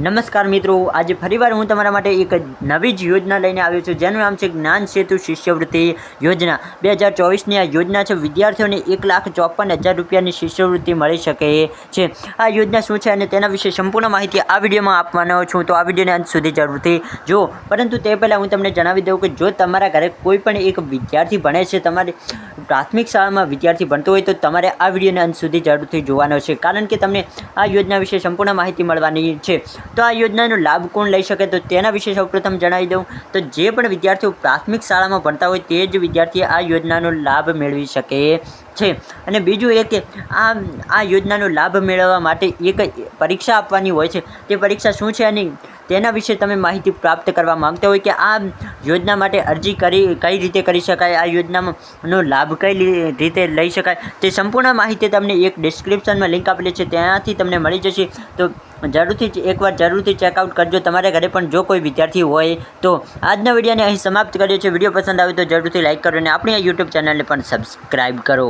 નમસ્કાર મિત્રો, આજે ફરીવાર હું તમારા માટે એક નવી જ યોજના લઈને આવ્યો છું. જેનું નામ છે જ્ઞાન સેતુ શિષ્યવૃત્તિ યોજના. બે હજાર ચોવીસની આ યોજના છે, વિદ્યાર્થીઓને એક લાખ ચોપન હજાર રૂપિયાની શિષ્યવૃત્તિ મળી શકે છે. આ યોજના શું છે અને તેના વિશે સંપૂર્ણ માહિતી આ વિડીયોમાં આપવાનો છું. તો આ વિડીયોને અંત સુધી જરૂરથી જુઓ. પરંતુ તે પહેલાં હું તમને જણાવી દઉં કે જો તમારા ઘરે કોઈ પણ એક વિદ્યાર્થી ભણે છે, તમારે પ્રાથમિક શાળામાં વિદ્યાર્થી ભણતો હોય, તો તમારે આ વિડીયોને અંત સુધી જરૂરથી જોવાનો છે. કારણ કે તમને આ યોજના વિશે સંપૂર્ણ માહિતી મળવાની છે. તો આ યોજનાનો લાભ કોણ લઈ શકે તો તેના વિશે સૌપ્રથમ જણાવી દઉં. તો જે પણ વિદ્યાર્થીઓ પ્રાથમિક શાળામાં ભણતા હોય તે જ વિદ્યાર્થી આ યોજનાનો લાભ મેળવી શકે છે. અને બીજું એ કે આ આ યોજનાનો લાભ મેળવવા માટે એક પરીક્ષા આપવાની હોય છે. તે પરીક્ષા શું છે અને તેના વિશે તમે માહિતી પ્રાપ્ત કરવા માંગતા હોય કે આ યોજના માટે અરજી કરી, કઈ રીતે કરી શકાય, આ યોજનાનો લાભ કઈ રીતે લઈ શકાય, તે સંપૂર્ણ માહિતી તમને એક ડિસ્ક્રિપ્શનમાં લિંક આપેલી છે, ત્યાંથી તમને મળી જશે. તો જરૂરથી એકવાર જરૂરથી ચેકઆઉટ કરજો. તમારા ઘરે પણ જો કોઈ વિદ્યાર્થી હોય તો આજના વિડીયોને અહીં સમાપ્ત કરીએ છીએ. વીડિયો પસંદ આવે તો જરૂરથી લાઇક કરો અને આપણી આ યુટ્યુબ ચેનલને પણ સબસ્ક્રાઈબ કરો.